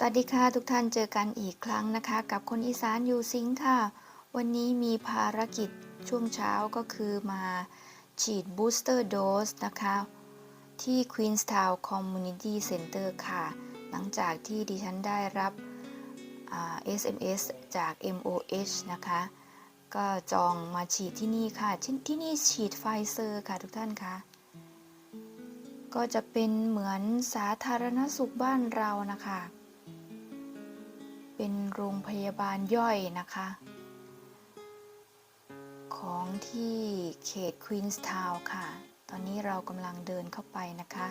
สวัสดีค่ะทุกท่านเจอกันอีกครั้งนะคะ กับคนอีสานอยู่ซิงค่ะ วันนี้มีภารกิจช่วงเช้าก็คือมาฉีดบูสเตอร์โดสนะคะ ที่ Queenstown Community Center ค่ะ หลังจากที่ดิฉันได้รับอ่า SMS จาก MOH นะคะ ก็จองมาฉีดที่นี่ค่ะที่ที่นี่ฉีดไฟเซอร์ค่ะทุกท่านคะก็จะเป็นเหมือนสาธารณสุขบ้านเรานะคะ เป็นโรงพยาบาลย่อยนะคะ ของที่เขตควีนส์ทาวน์ค่ะ ตอนนี้เรากำลังเดินเข้าไปนะคะ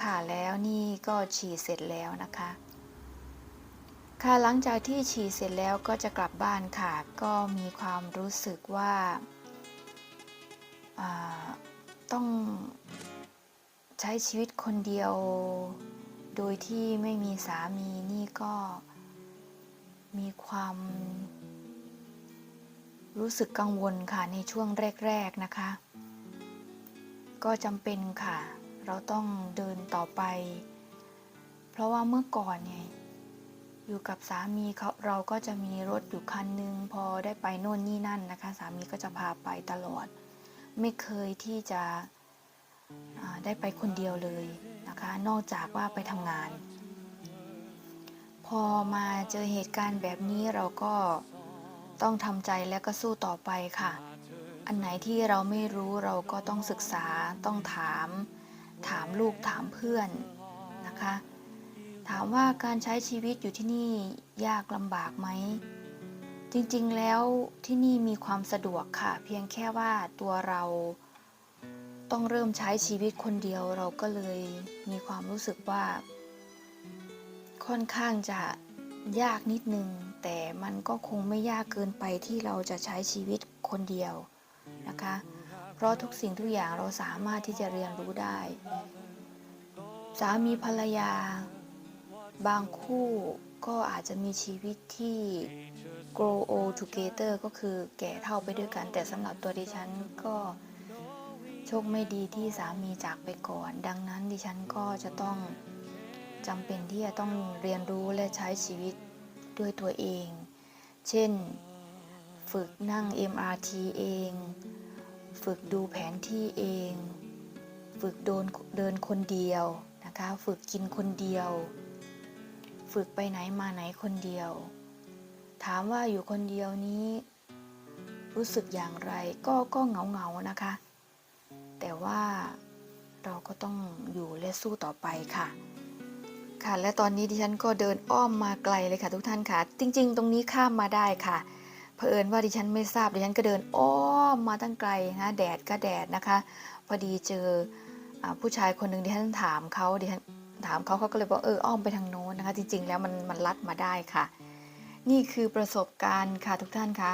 ค่ะแล้วนี่ก็ฉีดเสร็จแล้วนะคะ ค่ะหลังจากที่ฉีดเสร็จแล้วก็จะกลับบ้านค่ะ ก็มีความรู้สึกว่าาต้องใช้ชีวิตคนเดียว โดยที่ไม่มีสามีนี่ก็มีความ รู้สึกกังวลค่ะในช่วงแรก ๆ นะคะ ก็จำเป็นค่ะ เราต้องเดินต่อไป เพราะว่าเมื่อก่อนเนี่ยอยู่กับสามีเขาเราก็จะมีรถอยู่คันนึง พอได้ไปโน่นนี่นั่นนะคะ สามีก็จะพาไปตลอด ไม่เคยที่จะได้ไปคนเดียวเลย นะคะ นอกจากว่าไปทำงาน พอมาเจอเหตุการณ์แบบนี้เราก็ต้องทำใจและก็สู้ต่อไปค่ะ อันไหนที่เราไม่รู้เราก็ต้องศึกษาต้องถาม ถามลูกถามเพื่อนนะคะ ถามว่าการใช้ชีวิตอยู่ที่นี่ยากลำบากไหมจริงๆแล้วที่นี่มีความสะดวกค่ะ เพียงแค่ว่าตัวเรา ต้องเริ่มใช้ชีวิตคนเดียวเราก็เลยมีความรู้สึกว่า ค่อนข้างจะยากนิดนึง แต่มันก็คงไม่ยากเกินไปที่เราจะใช้ชีวิตคนเดียวนะคะ เพราะทุกสิ่งทุกอย่างเราสามารถที่จะเรียนรู้ได้ สามีภรรยา บางคู่ก็อาจจะมีชีวิตที่ grow old together ก็คือแก่เท่าไปด้วยกัน แต่สำหรับตัวดิฉันก็ โชคไม่ดีที่สามีจากไปก่อน ดังนั้นดิฉันก็จะต้องจำเป็นที่จะต้องเรียนรู้และใช้ชีวิตด้วยตัวเอง เช่น ฝึกนั่ง MRT เอง ฝึกดูแผนที่เอง ฝึกเดินเดินคนเดียวนะคะ ฝึกกินคนเดียว ฝึกไปไหนมาไหนคนเดียว ถามว่าอยู่คนเดียวนี้ รู้สึกอย่างไรก็ก็เหงาเงาๆนะคะ แต่ว่าเราก็ต้องอยู่และสู้ต่อไปค่ะ ค่ะ และตอนนี้ดิฉันก็เดินอ้อมมาไกลเลยค่ะทุกท่านค่ะ จริง ๆ ตรงนี้ข้ามมาได้ค่ะเผอิญว่าดิฉันไม่ทราบดิฉันก็เดินอ้อมมาตั้งไกลนะแดดก็แดดนะคะ พอดีเจออผู้ชายคนหนึ่งดิฉันถามเขาดิฉันถามเขาเขาก็เลยบอกเอออ้อมไปทางโน้นนะคะ จริง ๆ แล้วมันมันลัดมาได้ค่ะ นี่คือประสบการณ์ค่ะทุกท่านคะ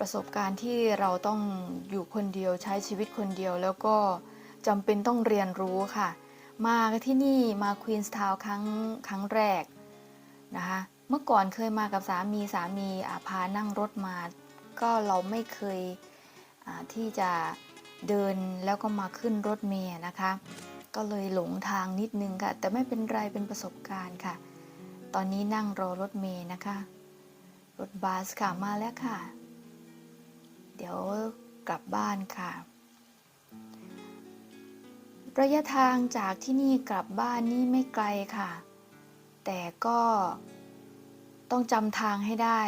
ประสบการณ์ที่เราต้องอยู่คนเดียวใช้ชีวิตคนเดียว แล้วก็จำเป็นต้องเรียนรู้ค่ะ มาที่นี่มาควีนส์ทาวน์ครั้งครั้งแรกนะคะเมื่อก่อนเคยมากับสามีสามีอาพานั่งรถมา ก็เราไม่เคยที่จะเดินแล้วก็มาขึ้นรถเมล์นะคะ ก็เลยหลงทางนิดนึงค่ะ แต่ไม่เป็นไรเป็นประสบการณ์ค่ะ ตอนนี้นั่งรอรถเมล์นะคะ รถบัสค่ะมาแล้วค่ะ ดี๋ยวกลับบ้านค่ะ ระยะทางจากที่นี่กลับบ้านนี่ไม่ไกลค่ะ แต่ก็ต้องจำทางให้ได้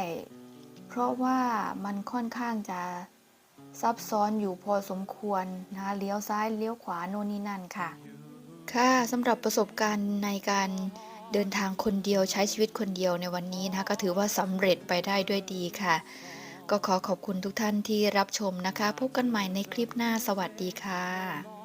เพราะว่ามันค่อนข้างจะซับซ้อนอยู่พอสมควรนะคะเลี้ยวซ้ายเลี้ยวขวาโน่นนี่นั่นค่ะ ค่ะสำหรับประสบการณ์ในการเดินทางคนเดียวใช้ชีวิตคนเดียวในวันนี้นะคะก็ถือว่าสำเร็จไปได้ด้วยดีค่ะ ก็ขอขอบคุณทุกท่านที่รับชมนะคะ พบกันใหม่ในคลิปหน้าสวัสดีค่ะ